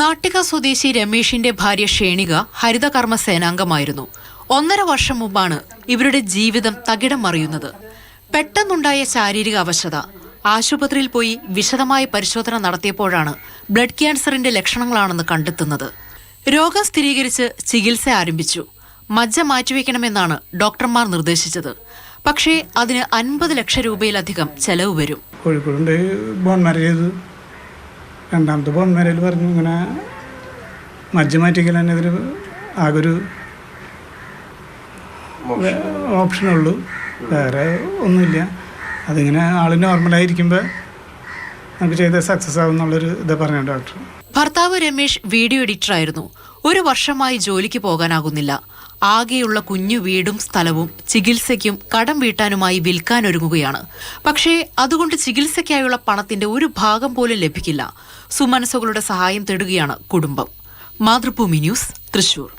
നാട്ടിക സ്വദേശി രമേഷിന്റെ ഭാര്യ ഷേണിക ഹരിതകർമ്മ സേനാംഗമായിരുന്നു ഒന്നര വർഷം മുമ്പാണ് ഇവരുടെ ജീവിതം തകിടം മറിയുന്നത്. പെട്ടെന്നുണ്ടായ ശാരീരിക അവശത ആശുപത്രിയിൽ പോയി വിശദമായ പരിശോധന നടത്തിയപ്പോഴാണ് ബ്ലഡ് ക്യാൻസറിന്റെ ലക്ഷണങ്ങളാണെന്ന് കണ്ടെത്തുന്നത്. രോഗം സ്ഥിരീകരിച്ച് ചികിത്സ ആരംഭിച്ചു. മജ്ജ മാറ്റിവെക്കണമെന്നാണ് ഡോക്ടർമാർ നിർദ്ദേശിച്ചത്. പക്ഷേ അതിന് അൻപത് ലക്ഷം രൂപയിലധികം ചെലവ് വരും. കോഴിക്കോടുണ്ട് ബോൺ മാരേജ് രണ്ടാമത്തെ ബോൺ മാരേജിൽ പറഞ്ഞു ഇങ്ങനെ മജ്ജ മാറ്റിക്കൽ തന്നെ ഇതിൽ ആകെ ഒരു ഓപ്ഷനുള്ളൂ. വേറെ ഒന്നുമില്ല. അതിങ്ങനെ ആൾ നോർമലായിരിക്കുമ്പോൾ നമുക്ക് ചെയ്ത സക്സസ് ആവും എന്നുള്ളൊരു ഇത് പറഞ്ഞു ഡോക്ടർ. ഭർത്താവ് രമേശ് വീഡിയോ എഡിറ്ററായിരുന്നു ഒരു വർഷമായി ജോലിക്ക് പോകാനാകുന്നില്ല. ആകെയുള്ള കുഞ്ഞു വീടും സ്ഥലവും ചികിത്സയ്ക്കും കടം വീട്ടാനുമായി വിൽക്കാനൊരുങ്ങുകയാണ്. പക്ഷേ അതുകൊണ്ട് ചികിത്സയ്ക്കായുള്ള പണത്തിന്റെ ഒരു ഭാഗം പോലും ലഭിക്കില്ല. സുമനസുകളുടെ സഹായം തേടുകയാണ് കുടുംബം. മാതൃഭൂമി ന്യൂസ് തൃശൂർ.